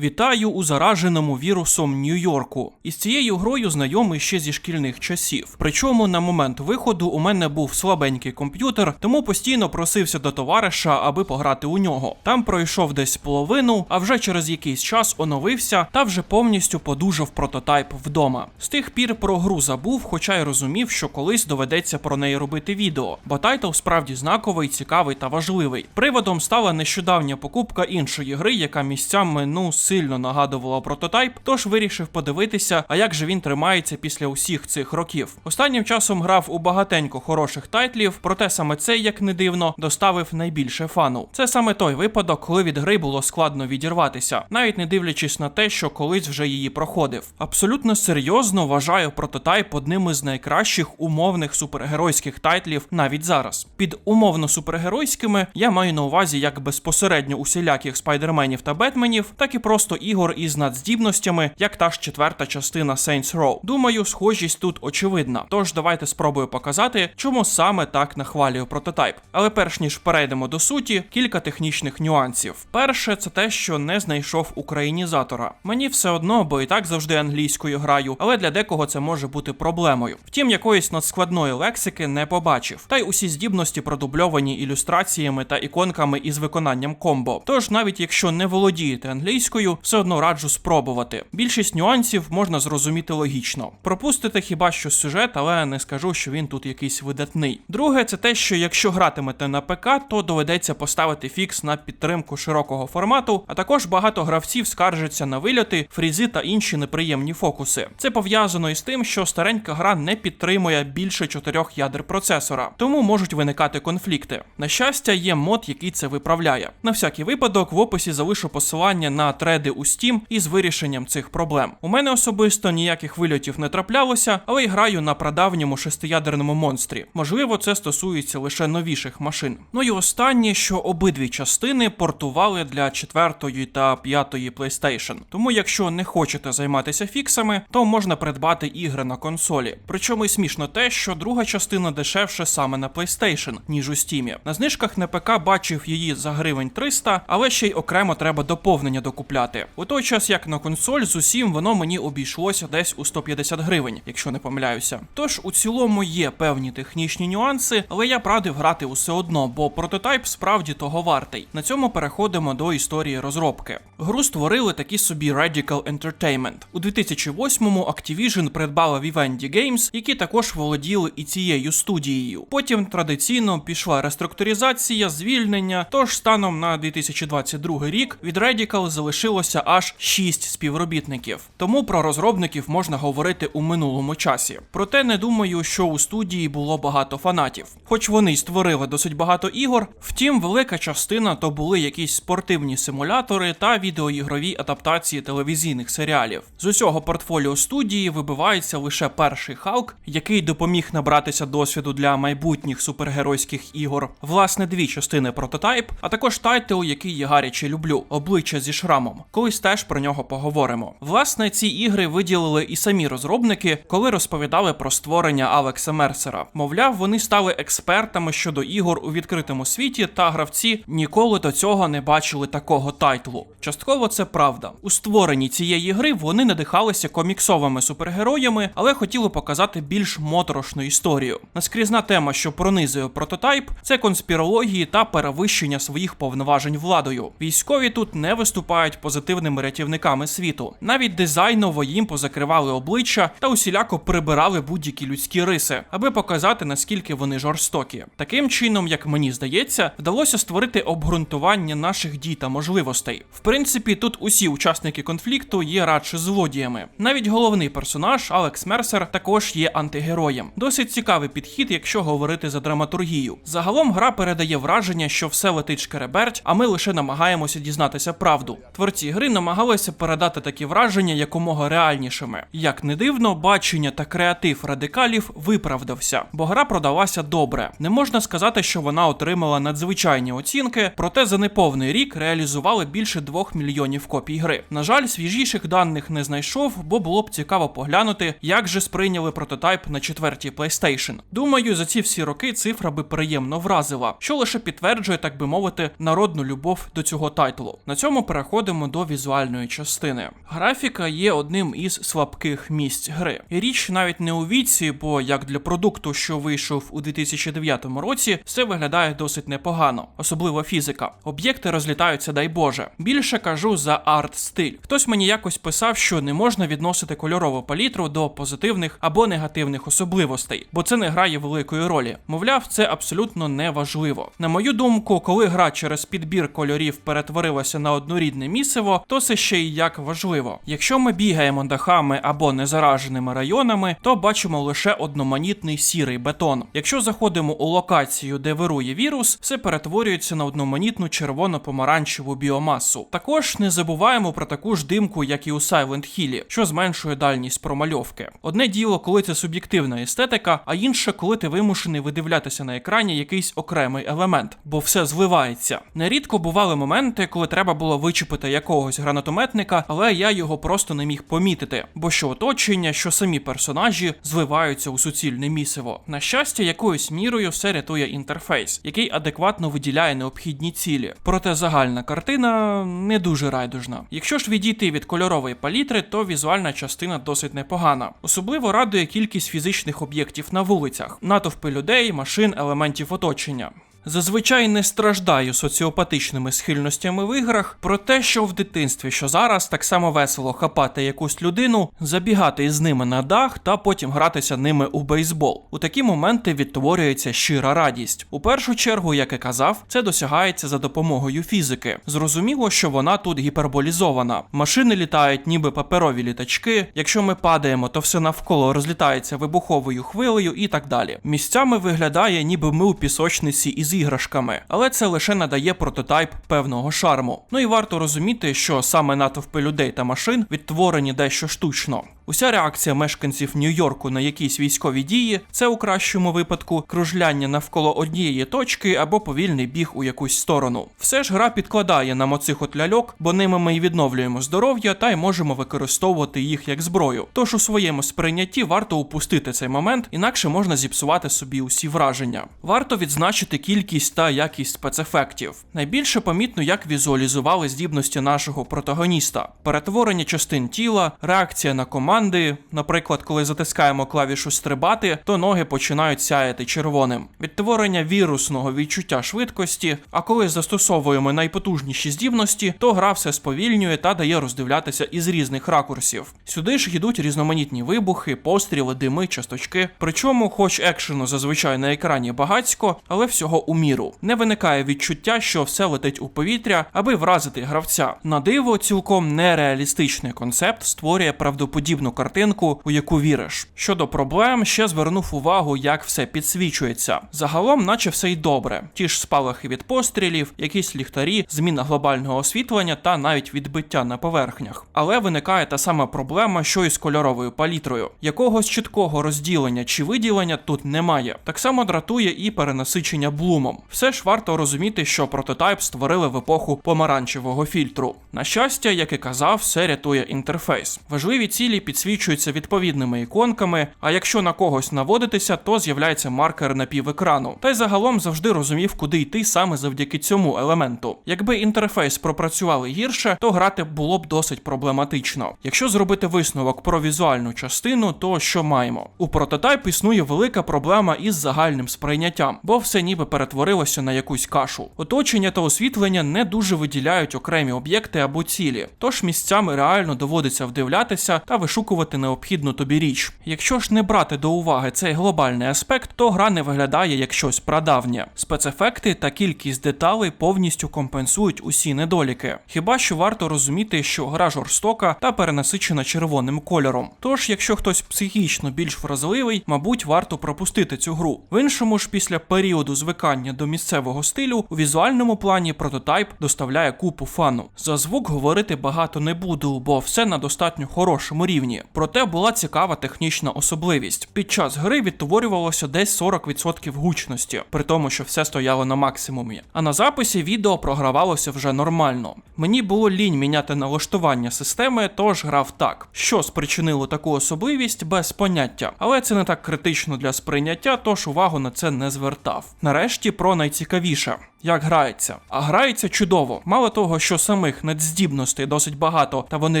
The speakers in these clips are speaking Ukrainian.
Вітаю у зараженому вірусом Нью-Йорку. Із цією грою знайомий ще зі шкільних часів. Причому на момент виходу у мене був слабенький комп'ютер, тому постійно просився до товариша, аби пограти у нього. Там пройшов десь половину, а вже через якийсь час оновився та вже повністю подужав прототайп вдома. З тих пір про гру забув, хоча й розумів, що колись доведеться про неї робити відео, бо тайтл справді знаковий, цікавий та важливий. Приводом стала нещодавня покупка іншої гри, яка місцями ну сильно нагадувала прототайп, тож вирішив подивитися, а як же він тримається після усіх цих років. Останнім часом грав у багатенько хороших тайтлів, проте саме цей, як не дивно, доставив найбільше фану. Це саме той випадок, коли від гри було складно відірватися, навіть не дивлячись на те, що колись вже її проходив. Абсолютно серйозно вважаю прототайп одним із найкращих умовних супергеройських тайтлів навіть зараз. Під умовно супергеройськими я маю на увазі як безпосередньо усіляких спайдерменів та бетменів, так і просто ігор із надздібностями, як та ж четверта частина Saints Row. Думаю, схожість тут очевидна. Тож давайте спробую показати, чому саме так нахвалюю прототайп. Але перш ніж перейдемо до суті, кілька технічних нюансів. Перше, це те, що не знайшов українізатора. Мені все одно, бо і так завжди англійською граю, але для декого це може бути проблемою. Втім, якоїсь надскладної лексики не побачив. Та й усі здібності продубльовані ілюстраціями та іконками із виконанням комбо. Тож, навіть якщо не володієте англійською, все одно раджу спробувати. Більшість нюансів можна зрозуміти логічно. Пропустите хіба що сюжет, але не скажу, що він тут якийсь видатний. Друге, це те, що якщо гратимете на ПК, то доведеться поставити фікс на підтримку широкого формату, а також багато гравців скаржаться на вильоти, фрізи та інші неприємні фокуси. Це пов'язано із тим, що старенька гра не підтримує більше чотирьох ядер процесора, тому можуть виникати конфлікти. На щастя, є мод, який це виправляє. На всякий випадок в описі залишу посилання на треди у Steam із вирішенням цих проблем. У мене особисто ніяких вильотів не траплялося, але й граю на прадавньому шестиядерному монстрі. Можливо, це стосується лише новіших машин. Ну і останнє, що обидві частини портували для четвертої та п'ятої PlayStation. Тому, якщо не хочете займатися фіксами, то можна придбати ігри на консолі. Причому і смішно те, що друга частина дешевше саме на PlayStation, ніж у Steam. На знижках на ПК бачив її за гривень 300, але ще й окремо треба доповнення докупляти. У той час, як на консоль, з усім воно мені обійшлося десь у 150 гривень, якщо не помиляюся. Тож у цілому є певні технічні нюанси, але я б радив грати усе одно, бо прототайп справді того вартий. На цьому переходимо до історії розробки. Гру створили такі собі Radical Entertainment. У 2008-му Activision придбала Vivendi Games, які також володіли і цією студією. Потім традиційно пішла реструктуризація, звільнення. Тож станом на 2022 рік від Radical залишилося аж 6 співробітників. Тому про розробників можна говорити у минулому часі. Проте не думаю, що у студії було багато фанатів. Хоч вони й створили досить багато ігор, втім, велика частина то були якісь спортивні симулятори та відеоігрові адаптації телевізійних серіалів. З усього портфоліо студії вибивається лише перший Халк, який допоміг набратися досвіду для майбутніх супергеройських ігор. Власне, дві частини прототайп, а також тайтл, який я гаряче люблю, обличчя зі шрамом. Колись теж про нього поговоримо. Власне, ці ігри виділили і самі розробники, коли розповідали про створення Алекса Мерсера. Мовляв, вони стали експертами щодо ігор у відкритому світі, та гравці ніколи до цього не бачили такого тайтлу. Частково це правда. У створенні цієї гри вони надихалися коміксовими супергероями, але хотіли показати більш моторошну історію. Наскрізна тема, що пронизує прототайп, це конспірології та перевищення своїх повноважень владою. Військові тут не виступають позитивними рятівниками світу. Навіть дизайново їм позакривали обличчя та усіляко прибирали будь-які людські риси, аби показати наскільки вони жорстокі. Таким чином, як мені здається, вдалося створити обґрунтування наших дій та можливостей. В принципі, тут усі учасники конфлікту є радше злодіями. Навіть головний персонаж Алекс Мерсер також є антигероєм. Досить цікавий підхід, якщо говорити за драматургію. Загалом гра передає враження, що все летить шкереберть, а ми лише намагаємося дізнатися правду. Творці гри намагалися передати такі враження якомога реальнішими. Як не дивно, бачення та креатив радикалів виправдався, бо гра продалася добре. Не можна сказати, що вона отримала надзвичайні оцінки, проте за неповний рік реалізували більше 2 мільйонів копій гри. На жаль, свіжіших даних не знайшов, бо було б цікаво поглянути, як же сприйняли прототайп на четвертій PlayStation. Думаю, за ці всі роки цифра би приємно вразила, що лише підтверджує, так би мовити, народну любов до цього тайтлу. На цьому переходимо до візуальної частини. Графіка є одним із слабких місць гри. І річ навіть не у віці, бо як для продукту, що вийшов у 2009 році, все виглядає досить непогано, особливо фізика. Об'єкти розлітаються, дай Боже. Більше кажу за арт-стиль. Хтось мені якось писав, що не можна відносити кольорову палітру до позитивних або негативних особливостей, бо це не грає великої ролі. Мовляв, це абсолютно не важливо. На мою думку, коли гра через підбір кольорів перетворилася на однорідне місиво, то це ще й як важливо. Якщо ми бігаємо дахами або незараженими районами, то бачимо лише одноманітний сірий бетон. Якщо заходимо у локацію, де вирує вірус, все перетворюється на одноманітну червоно-помаранчеву біомасу. Також не забуваємо про таку ж димку, як і у Silent Hill, що зменшує дальність промальовки. Одне діло, коли це суб'єктивна естетика, а інше, коли ти вимушений видивлятися на екрані якийсь окремий елемент, бо все зливається. Нерідко бували моменти, коли треба було вичепити якогось гранатометника, але я його просто не міг помітити, бо що оточення, що самі персонажі зливаються у суцільне місиво. На щастя, якоюсь мірою все рятує інтерфейс, який адекватно виділяє необхідні цілі. Проте загальна картина не дуже райдужна. Якщо ж відійти від кольорової палітри, то візуальна частина досить непогана. Особливо радує кількість фізичних об'єктів на вулицях, натовпи людей, машин, елементів оточення. Зазвичай не страждаю соціопатичними схильностями в іграх, про те, що в дитинстві, що зараз так само весело хапати якусь людину, забігати із ними на дах та потім гратися ними у бейсбол. У такі моменти відтворюється щира радість. У першу чергу, як і казав, це досягається за допомогою фізики. Зрозуміло, що вона тут гіперболізована. Машини літають, ніби паперові літачки. Якщо ми падаємо, то все навколо розлітається вибуховою хвилею і так далі. Місцями виглядає, ніби ми у пісочниці із іграшками, але це лише надає прототайп певного шарму. Ну і варто розуміти, що саме натовпи людей та машин відтворені дещо штучно. Уся реакція мешканців Нью-Йорку на якісь військові дії це у кращому випадку кружляння навколо однієї точки або повільний біг у якусь сторону. Все ж гра підкладає нам оцих от ляльок, бо ними ми й відновлюємо здоров'я та й можемо використовувати їх як зброю. Тож у своєму сприйнятті варто упустити цей момент, інакше можна зіпсувати собі усі враження. Варто відзначити кількість та якість спецефектів. Найбільше помітно, як візуалізували здібності нашого протагоніста, перетворення частин тіла, реакція на команди. Наприклад, коли затискаємо клавішу стрибати, то ноги починають сяяти червоним. Відтворення вірусного відчуття швидкості. А коли застосовуємо найпотужніші здібності, то гра все сповільнює та дає роздивлятися із різних ракурсів. Сюди ж йдуть різноманітні вибухи, постріли, дими, часточки. Причому, хоч екшену зазвичай на екрані багацько, але всього у міру. Не виникає відчуття, що все летить у повітря, аби вразити гравця. На диво, цілком нереалістичний концепт створює правдоподібну картинку, у яку віриш. Щодо проблем, ще звернув увагу, як все підсвічується. Загалом, наче все й добре. Ті ж спалахи від пострілів, якісь ліхтарі, зміна глобального освітлення та навіть відбиття на поверхнях. Але виникає та сама проблема, що і з кольоровою палітрою. Якогось чіткого розділення чи виділення тут немає. Так само дратує і перенасичення блумом. Все ж варто розуміти, що прототайп створили в епоху помаранчевого фільтру. На щастя, як і казав, все рятує інтерфейс. Важливі цілі підсвічуються відповідними іконками, а якщо на когось наводитися, то з'являється маркер на пів екрану. Та й загалом завжди розумів, куди йти саме завдяки цьому елементу. Якби інтерфейс пропрацювали гірше, то грати було б досить проблематично. Якщо зробити висновок про візуальну частину, то що маємо? У прототайп існує велика проблема із загальним сприйняттям, бо все ніби перетворилося на якусь кашу. Оточення та освітлення не дуже виділяють окремі об'єкти або цілі, тож місцями реально доводиться вдивлятися та вишукувати необхідну тобі річ. Якщо ж не брати до уваги цей глобальний аспект, то гра не виглядає як щось прадавнє. Спецефекти та кількість деталей повністю компенсують усі недоліки. Хіба що варто розуміти, що гра жорстока та перенасичена червоним кольором. Тож, якщо хтось психічно більш вразливий, мабуть, варто пропустити цю гру. В іншому ж, після періоду звикання до місцевого стилю, у візуальному плані прототайп доставляє купу фану. За звук говорити багато не буду, бо все на достатньо хорошому рівні. Проте була цікава технічна особливість. Під час гри відтворювалося десь 40% гучності, при тому, що все стояло на максимумі. А на записі відео програвалося вже нормально. Мені було лінь міняти налаштування системи, тож грав так. Що спричинило таку особливість без поняття, але це не так критично для сприйняття, тож увагу на це не звертав. Нарешті про найцікавіше. Як грається? А грається чудово. Мало того, що самих надздібностей досить багато та вони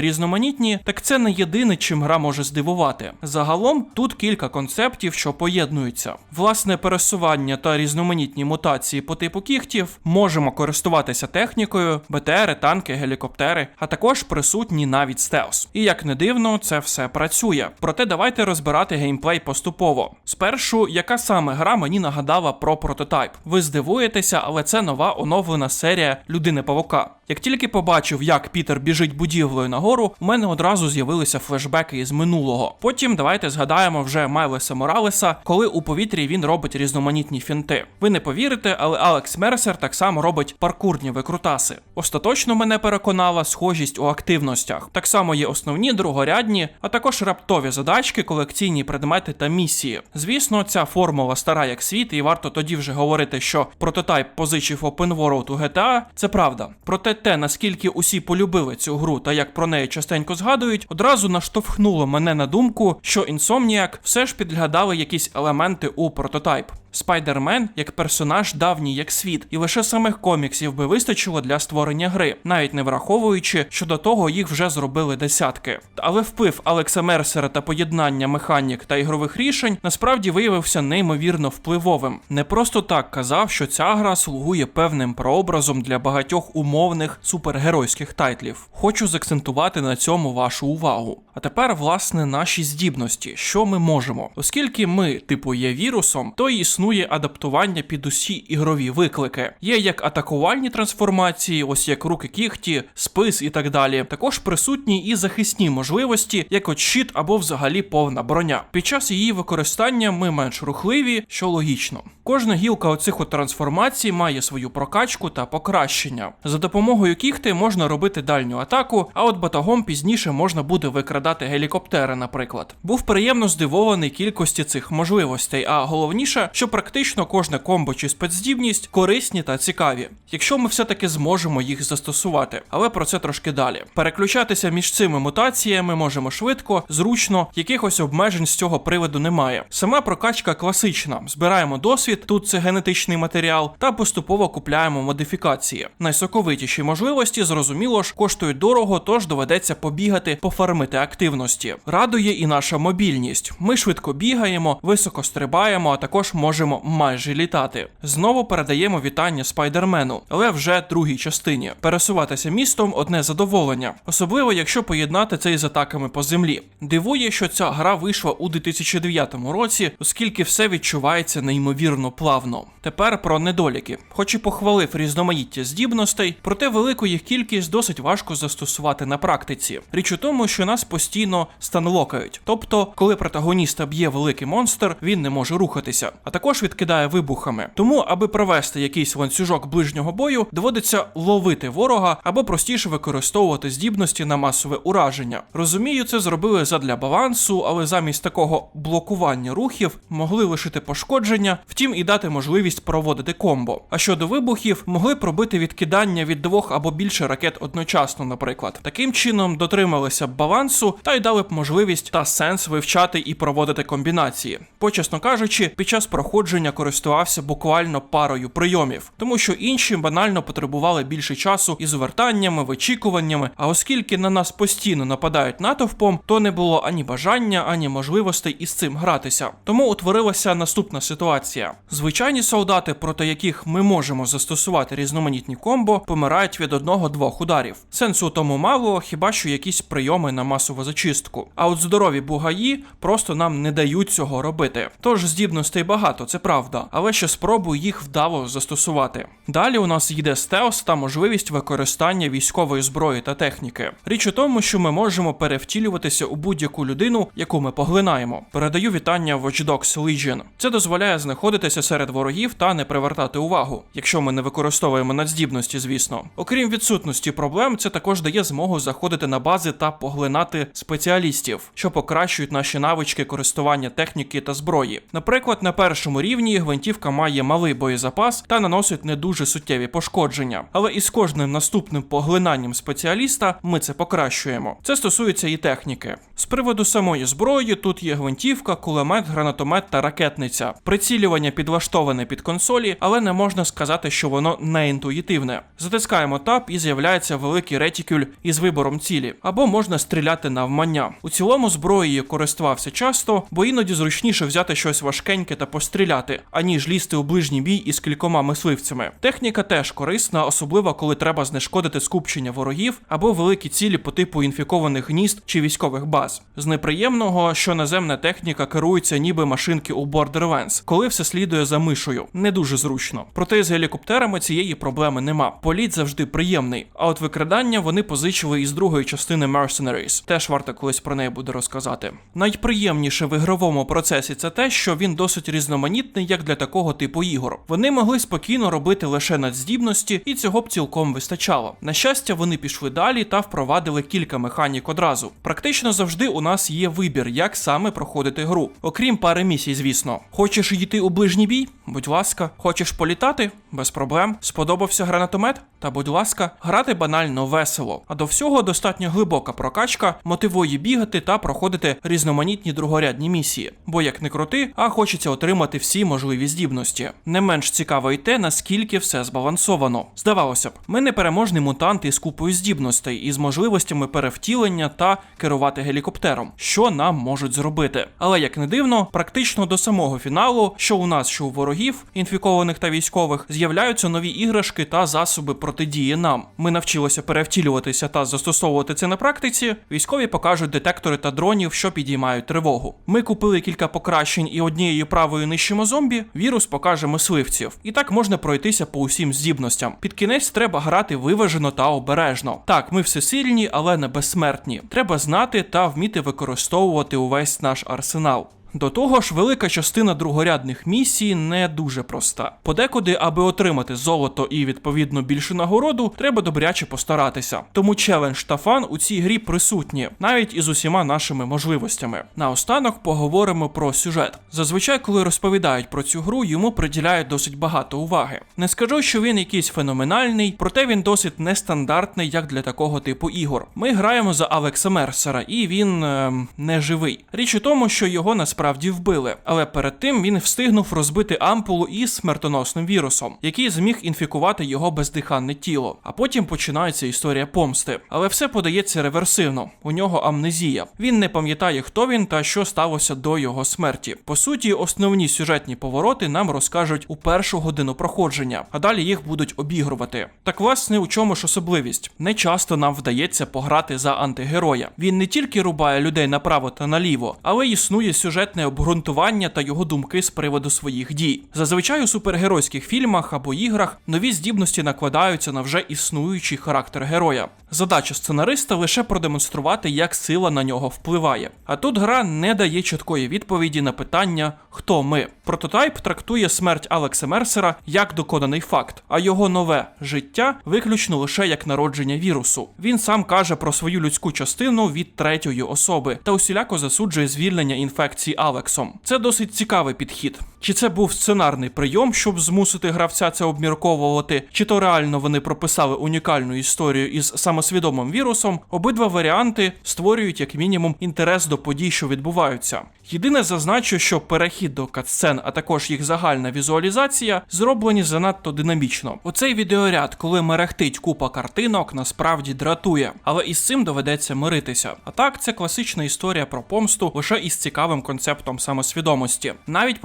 різноманітні, так це не єдине, чим гра може здивувати. Загалом тут кілька концептів, що поєднуються. Власне пересування та різноманітні мутації по типу кіхтів, можемо користуватися технікою, БТРи, танки, гелікоптери, а також присутні навіть стелс. І як не дивно, це все працює. Проте давайте розбирати геймплей поступово. Спершу, яка саме гра мені нагадала про прототайп. Ви здивуєтеся, але це нова оновлена серія людини Павука. Як тільки побачив, як Пітер біжить будівлею нагору, у мене одразу з'явилися флешбеки із минулого. Потім давайте згадаємо вже Майлеса Моралеса, коли у повітрі він робить різноманітні фінти. Ви не повірите, але Алекс Мерсер так само робить паркурні викрутаси. Остаточно мене переконала схожість у активностях. Так само є основні, другорядні, а також раптові задачки, колекційні предмети та місії. Звісно, ця формула стара як світ, і варто тоді вже говорити, що прототайп позичив Open World у GTA, це правда. Проте те, наскільки усі полюбили цю гру та як про неї частенько згадують, одразу наштовхнуло мене на думку, що Insomniac все ж підглядали якісь елементи у прототайп. Спайдермен як персонаж давній як світ, і лише самих коміксів би вистачило для створення гри, навіть не враховуючи, що до того їх вже зробили десятки. Але вплив Алекса Мерсера та поєднання механік та ігрових рішень насправді виявився неймовірно впливовим. Не просто так казав, що ця гра слугує певним прообразом для багатьох умовних супергеройських тайтлів. Хочу закцентувати на цьому вашу увагу. А тепер, власне, наші здібності, що ми можемо, оскільки ми, типу, є вірусом, то існує адаптування під усі ігрові виклики. Є як атакувальні трансформації, ось як руки кіхті, спис і так далі. Також присутні і захисні можливості, як от щит або взагалі повна броня. Під час її використання ми менш рухливі, що логічно. Кожна гілка оцих от трансформацій має свою прокачку та покращення. За допомогою кіхти можна робити дальню атаку, а от батагом пізніше можна буде викрадати гелікоптери, наприклад. Був приємно здивований кількості цих можливостей, а головніше, що практично кожне комбо чи спецздібність корисні та цікаві, якщо ми все-таки зможемо їх застосувати. Але про це трошки далі. Переключатися між цими мутаціями можемо швидко, зручно, якихось обмежень з цього приводу немає. Сама прокачка класична: збираємо досвід, тут це генетичний матеріал, та поступово купляємо модифікації. Найсоковитіші можливості, зрозуміло ж, коштують дорого, тож доведеться побігати, пофармити активності. Радує і наша мобільність. Ми швидко бігаємо, високо стрибаємо, а також можемо майже літати. Знову передаємо вітання спайдермену, але вже другій частині. Пересуватися містом одне задоволення, особливо якщо поєднати це із атаками по землі. Дивує, що ця гра вийшла у 2009 році, оскільки все відчувається неймовірно плавно. Тепер про недоліки. Хоч і похвалив різноманіття здібностей, проте велику їх кількість досить важко застосувати на практиці. Річ у тому, що нас постійно станлокають. Тобто, коли протагоніста б'є великий монстр, він не може рухатися, а також відкидає вибухами. Тому, аби провести якийсь ланцюжок ближнього бою, доводиться ловити ворога або простіше використовувати здібності на масове ураження. Розумію, це зробили задля балансу, але замість такого блокування рухів могли лишити пошкодження, втім і дати можливість проводити комбо. А щодо вибухів, могли пробити відкидання від двох або більше ракет одночасно, наприклад. Таким чином дотрималися б балансу та й дали б можливість та сенс вивчати і проводити комбінації. Почесно кажучи, під час проходження користувався буквально парою прийомів, тому що інші банально потребували більше часу із увертаннями, вичікуваннями. А оскільки на нас постійно нападають натовпом, то не було ані бажання, ані можливостей із цим гратися. Тому утворилася наступна ситуація: звичайні солдати, проти яких ми можемо застосувати різноманітні комбо, помирають від одного-двох ударів. Сенсу тому мало, хіба що якісь прийоми на масову зачистку. А от здорові бугаї просто нам не дають цього робити. Тож здібностей багато, це правда, але ще спробую їх вдало застосувати. Далі у нас йде стелс та можливість використання військової зброї та техніки. Річ у тому, що ми можемо перевтілюватися у будь-яку людину, яку ми поглинаємо. Передаю вітання Watch Dogs Legion. Це дозволяє знаходитися серед ворогів та не привертати увагу, якщо ми не використовуємо надздібності, звісно. Окрім відсутності проблем, це також дає змогу заходити на бази та поглинати спеціалістів, що покращують наші навички користування техніки та зброї. Наприклад, на першому рівні гвинтівка має малий боєзапас та наносить не дуже суттєві пошкодження. Але із кожним наступним поглинанням спеціаліста ми це покращуємо. Це стосується і техніки. З приводу самої зброї тут є гвинтівка, кулемет, гранатомет та ракетниця. Прицілювання під підлаштоване під консолі, але не можна сказати, що воно не інтуїтивне. Затискаємо Tab і з'являється великий ретікюль із вибором цілі, або можна стріляти навмання. У цілому зброєю користувався часто, бо іноді зручніше взяти щось важкеньке та постріляти, аніж лізти у ближній бій із кількома мисливцями. Техніка теж корисна, особливо коли треба знешкодити скупчення ворогів або великі цілі по типу інфікованих гнізд чи військових баз. З неприємного, що наземна техніка керується ніби машинки у Borderlands, коли все слідує за мишою. Не дуже зручно. Проте з гелікоптерами цієї проблеми нема. Політ завжди приємний. А от викрадання вони позичили із другої частини Mercenaries. Теж варто колись про неї буде розказати. Найприємніше в ігровому процесі це те, що він досить різноманітний, як для такого типу ігор. Вони могли спокійно робити лише надздібності, і цього б цілком вистачало. На щастя, вони пішли далі та впровадили кілька механік одразу. Практично завжди у нас є вибір, як саме проходити гру. Окрім пари місій, звісно. Хочеш йти у ближній бій? Будь ласка, хочеш політати? Без проблем. Сподобався гранатомет? Та будь ласка, грати банально весело. А до всього достатньо глибока прокачка, мотивує бігати та проходити різноманітні другорядні місії. Бо як не крути, а хочеться отримати всі можливі здібності. Не менш цікаво й те, наскільки все збалансовано. Здавалося б, ми непереможний мутант із купою здібностей із можливостями перевтілення та керувати гелікоптером, що нам можуть зробити. Але як не дивно, практично до самого фіналу, що у нас, що у ворогів, інфікованих та військових, з'являються нові іграшки та засоби протидії нам. Ми навчилися перевтілюватися та застосовувати це на практиці. Військові покажуть детектори та дронів, що підіймають тривогу. Ми купили кілька покращень і однією правою нищимо зомбі. Вірус покаже мисливців. І так можна пройтися по усім здібностям. Під кінець треба грати виважено та обережно. Так, ми всесильні, але не безсмертні. Треба знати та вміти використовувати увесь наш арсенал. До того ж, велика частина другорядних місій не дуже проста. Подекуди, аби отримати золото і відповідно більшу нагороду, треба добряче постаратися. Тому челендж та фан у цій грі присутні, навіть із усіма нашими можливостями. Наостанок поговоримо про сюжет. Зазвичай, коли розповідають про цю гру, йому приділяють досить багато уваги. Не скажу, що він якийсь феноменальний, проте він досить нестандартний, як для такого типу ігор. Ми граємо за Алекса Мерсера, і він ем, не живий. Річ у тому, що його насправді насправді вбили, але перед тим він встигнув розбити ампулу із смертоносним вірусом, який зміг інфікувати його бездиханне тіло. А потім починається історія помсти. Але все подається реверсивно. У нього амнезія. Він не пам'ятає, хто він та що сталося до його смерті. По суті, основні сюжетні повороти нам розкажуть у першу годину проходження, а далі їх будуть обігрувати. Так власне у чому ж особливість? Не часто нам вдається пограти за антигероя. Він не тільки рубає людей направо та наліво, але існує сюжетне обґрунтування та його думки з приводу своїх дій. Зазвичай у супергеройських фільмах або іграх нові здібності накладаються на вже існуючий характер героя. Задача сценариста лише продемонструвати, як сила на нього впливає. А тут гра не дає чіткої відповіді на питання, хто ми. Прототайп трактує смерть Алекса Мерсера як доконаний факт, а його нове життя виключно лише як народження вірусу. Він сам каже про свою людську частину від третьої особи та усіляко засуджує звільнення інфекції Алексом. Це досить цікавий підхід. Чи це був сценарний прийом, щоб змусити гравця це обмірковувати, чи то реально вони прописали унікальну історію із самосвідомим вірусом, обидва варіанти створюють як мінімум інтерес до подій, що відбуваються. Єдине зазначу, що перехід до катсцен, а також їх загальна візуалізація, зроблені занадто динамічно. Оцей відеоряд, коли мерехтить купа картинок, насправді дратує, але із цим доведеться миритися. А так, це класична історія про помсту лише із цікавим концептом самосвідомості. Навіть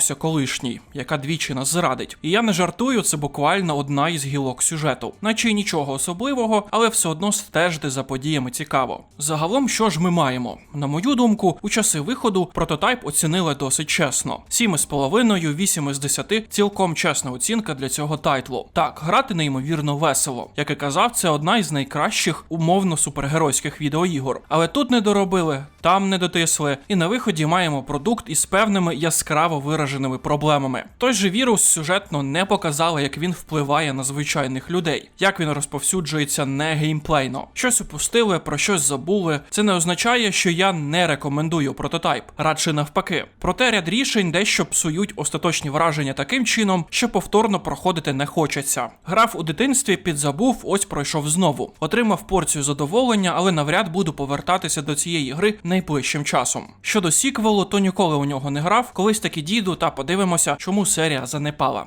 помстимося колишній, яка двічі нас зрадить. І я не жартую, це буквально одна із гілок сюжету, наче й нічого особливого, але все одно стежити за подіями цікаво. Загалом, що ж ми маємо? На мою думку, у часи виходу прототайп оцінили досить чесно. 7,5, 8 із 10 цілком чесна оцінка для цього тайтлу. Так, грати неймовірно весело. Як і казав, це одна із найкращих умовно супергеройських відеоігор. Але тут не доробили, там не дотисли, і на виході маємо продукт із певними яскраво вираженими проблемами. Той же вірус сюжетно не показали, як він впливає на звичайних людей, як він розповсюджується не геймплейно. Щось упустили, про щось забули. Це не означає, що я не рекомендую прототайп, радше навпаки. Проте ряд рішень дещо псують остаточні враження таким чином, що повторно проходити не хочеться. Грав у дитинстві, підзабув, ось пройшов знову. Отримав порцію задоволення, але навряд буду повертатися до цієї гри найближчим часом. Щодо сіквелу, то ніколи у нього не грав. Колись таки діду та подивимося, чому серія занепала.